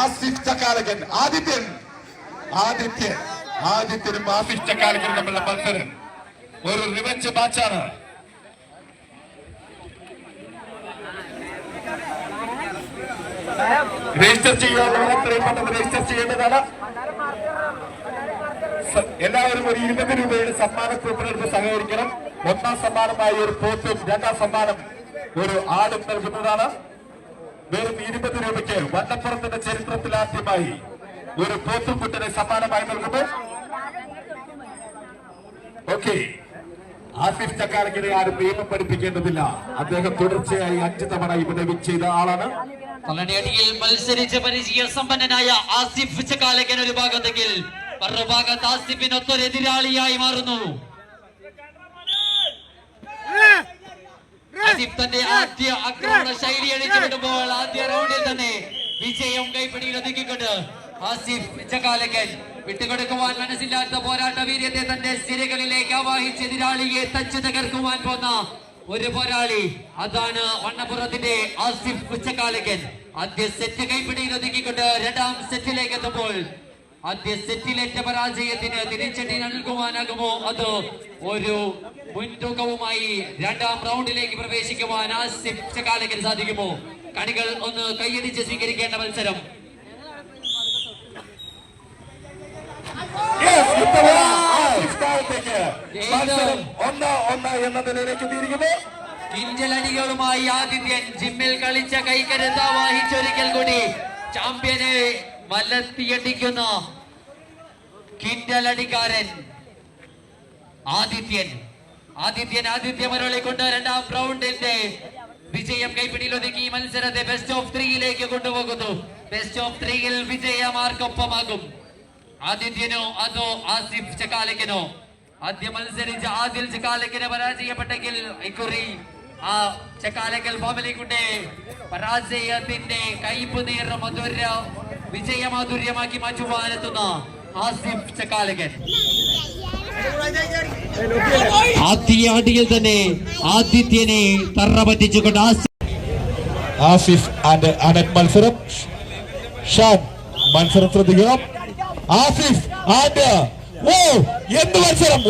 ആസിഫ് ചക്കാലകൻ ആദിത്യൻ. ആദിത്യൻ ആദിത്യനും ആസിഫ് ചക്കാലകനും തമ്മിലുള്ള മത്സരം ഒരു റിവഞ്ച് മാച്ചാണ് രജിസ്റ്റർ ചെയ്യേണ്ടതാണ്. എല്ലാവരും ഒരു ഇരുപത് രൂപയുടെ സമ്മാന കൂപ്പണെടുത്ത് സഹകരിക്കണം. ഒന്നാം സമ്മാനമായി ഒരു പോത്തും രണ്ടാം സമ്മാനം ഒരു ആടും നൽകുന്നതാണ്. രൂപയ്ക്ക് വണ്ണപ്പുറത്തിന്റെ ചരിത്രത്തിൽ ആദ്യമായി ഒരു പോത്തും കുട്ടനെ സമ്മാനമായി നൽകുന്നു. ഓക്കെ. ആസിഫ് ചക്കാലക്കിനെ ആരും നിയമം പഠിപ്പിക്കേണ്ടതില്ല. അദ്ദേഹം തുടർച്ചയായി അഞ്ച് തവണ ഇവിടെ വിൻ ചെയ്ത ആളാണ്. തലണിയടിയിൽ മത്സരിച്ച് പരിചയ സമ്പന്നനായ ആസിഫ് ചക്കാലക്കൻ ഒരു ഭാഗത്തെങ്കിൽ മറുഭാഗത്ത് ആസിഫിനൊത്തൊരു എതിരാളിയായി മാറുന്നു. ആസിഫ് തന്റെ ആദ്യ ആക്രമണ ശൈലി വിടുമ്പോൾ ആദ്യ റൗണ്ടിൽ തന്നെ വിജയം കൈപ്പിടിയിൽ ഒതുക്കിക്കൊണ്ട് ആസിഫ് ചക്കാലക്കൻ വിട്ടുകൊടുക്കുവാൻ മനസ്സില്ലാത്ത പോരാട്ട വീര്യത്തെ തന്റെ സ്ഥിരകളിലേക്ക് ആവാഹിച്ച് എതിരാളിയെ തച്ചു തകർക്കുവാൻ പോന്ന ഒരു പോരാളി അതാണ് വണ്ണപ്പുറത്തിന്റെ ആസിഫ് കുച്ചക്കാലക്കൻ ആദ്യ സെറ്റ് കൈപ്പിടിയിൽ ഒതുക്കിക്കൊണ്ട് രണ്ടാം സെറ്റിലേക്ക് എത്തുമ്പോൾ ആദ്യ സെറ്റിലേറ്റ പരാജയത്തിന് തിരിച്ചടി നൽകുവാനാകുമോ? അത് ഒരു മുൻതൂക്കവുമായി രണ്ടാം റൗണ്ടിലേക്ക് പ്രവേശിക്കുവാൻ ആസിഫ് ചക്കാലക്കന് സാധിക്കുമോ? കണികൾ ഒന്ന് കൈയടിച്ച് സ്വീകരിക്കേണ്ട മത്സരം. ുമായി ഇത്തവണ ആസിഫ് താഴത്തേക്ക് മത്സരം ഒന്ന് ഒന്ന് എന്ന നിലയിലേക്ക് എത്തിയിരിക്കുന്നു കിഞ്ചലടികളുമായി ആദിത്യൻ ജിമ്മിൽ കളിച്ച കൈക്കരുത്ത വാഹിച്ചൊരിക്കൽ കൂടി. ചാമ്പ്യനെ വലത്തിയടിക്കുന്ന കിൻഡലടിക്കാരൻ ആദിത്യൻ. ആദിത്യൻ ആദിത്യ മരളിക്കൊണ്ട് രണ്ടാം റൗണ്ടിന്റെ വിജയം കൈപ്പിടിയിൽ ഒതുക്കി മത്സരത്തെ ബെസ്റ്റ് ഓഫ് ത്രീയിലേക്ക് കൊണ്ടുപോകുന്നു. ബെസ്റ്റ് ഓഫ് ത്രീയിൽ വിജയമാർക്കൊപ്പമാകും. ആദിത്യനോ അതോ ആസിഫ് ചക്കാലക്കനോ? ആദ്യം മത്സരിച്ച ആദിൽ ചക്കാലക്കനെ പരാജയപ്പെട്ടെങ്കിൽ ഇക്കുറി ആ ചക്കാലക്കൽ ഫാമിലിക്കുണ്ടെ പരാജയത്തിന്റെ കയ്പ് നീർ മധുര വിജയമാധുര്യമാക്കി മാറ്റുവാനെത്തുന്ന ആസിഫ് ചക്കാലകൻ. ആദ്യ അടിയിൽ തന്നെ ആദിത്യനെ തറ പറ്റിച്ചുകൊണ്ട് ആസിഫ് ആസിഫ് ആൻഡ് അനക് മത്സരം. ഷാൻ മത്സരം ശ്രദ്ധിക്കണം. ആസിഫ് ആൻഡ് ഓ എന്ത് മത്സരം.